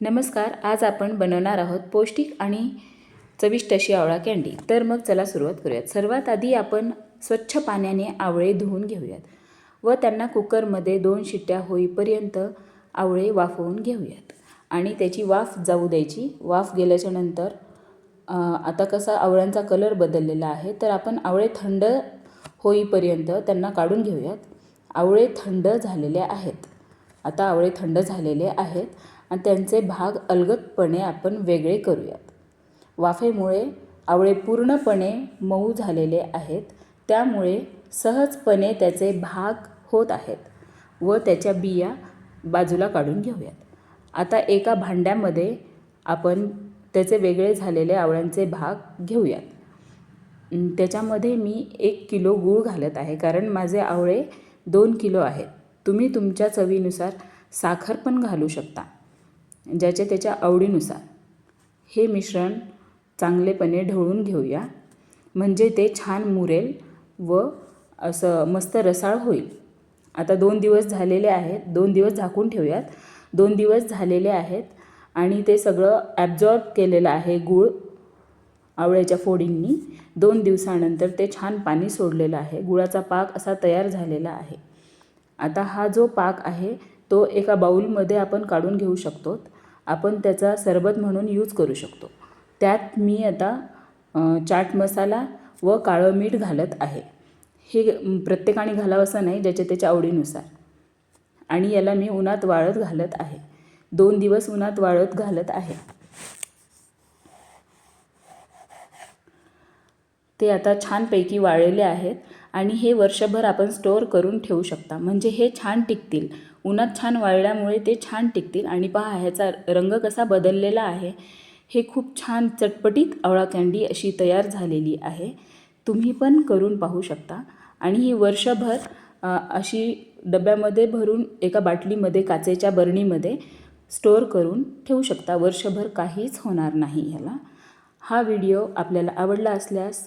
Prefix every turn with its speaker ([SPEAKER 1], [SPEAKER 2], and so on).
[SPEAKER 1] नमस्कार आज आपण बनवणार आहोत पौष्टिक आणि चविष्ट अशी आवळा कँडी तर मग चला सुरुवात करूयात. सर्वात आधी आपण स्वच्छ पाण्याने आवळे धुवून घेऊयात व त्यांना कुकरमध्ये दोन शिट्ट्या होईपर्यंत आवळे वाफवून घेऊयात. आणि त्याची वाफ जाऊ द्यायची. वाफ गेल्याच्यानंतर आता कसा आवळ्यांचा कलर बदललेला आहे तर आपण आवळे थंड होईपर्यंत त्यांना काढून घेऊयात. आवळे थंड झालेले आहेत. आता आवळे थंड झालेले आहेत. आणि त्यांचे भाग अलगदपणे आपण वेगळे करूयात. वाफेमुळे आवळे पूर्णपणे मऊ झालेले आहेत. त्यामुळे सहजपणे त्याचे भाग होत आहेत व त्याच्या बिया बाजूला काढून घेऊयात. आता एका भांड्यामध्ये आपण त्याचे वेगळे झालेले आवळ्यांचे भाग घेऊयात. त्याच्यामध्ये मी एक किलो गूळ घालत आहे कारण माझे आवळे दोन किलो आहेत. तुम्ही तुमच्या चवीनुसार साखर पण घालू शकता. ज्याच्या त्याच्या आवडीनुसार. हे मिश्रण चांगलेपणे ढवळून घेऊया. म्हणजे ते छान मुरेल व असं मस्त रसाळ होईल. आता दोन दिवस झालेले आहेत. दोन दिवस झाकून ठेवूयात. दोन दिवस झालेले आहेत आणि ते सगळं ॲब्झॉर्ब केलेलं आहे गूळ आवळ्याच्या फोडींनी. दोन दिवसानंतर ते छान पाणी सोडलेलं आहे. गुळाचा पाक असा तयार झालेला आहे. आता हा जो पाक आहे तो एका बाऊलमध्ये आपण काढून घेऊ शकतो. आपण त्याचा सरबत म्हणून यूज करू शकतो. त्यात मी आता चाट मसाला व काळं मीठ घालत आहे. हे प्रत्येकाने घालावं असं नाही ज्याच्या त्याच्या आवडीनुसार. आणि याला मी उन्हात वाळत घालत आहे. दोन दिवस उन्हात वाळत घालत आहे. ते आता छानपैकी वाळलेले आहेत आणि हे वर्षभर आपण स्टोअर करून ठेवू शकता. म्हणजे हे छान टिकतील. उन्हात छान वाळल्यामुळे ते छान टिकतील. आणि पहा ह्याचा रंग कसा बदललेला आहे. हे खूप छान चटपटीत आवळा कँडी अशी तयार झालेली आहे. तुम्ही पण करून पाहू शकता. आणि ही वर्षभर अशी डब्यामध्ये भरून एका बाटलीमध्ये काचेच्या बरणीमध्ये स्टोअर करून ठेवू शकता. वर्षभर काहीच होणार नाही ह्याला. हा व्हिडिओ आपल्याला आवडला असल्यास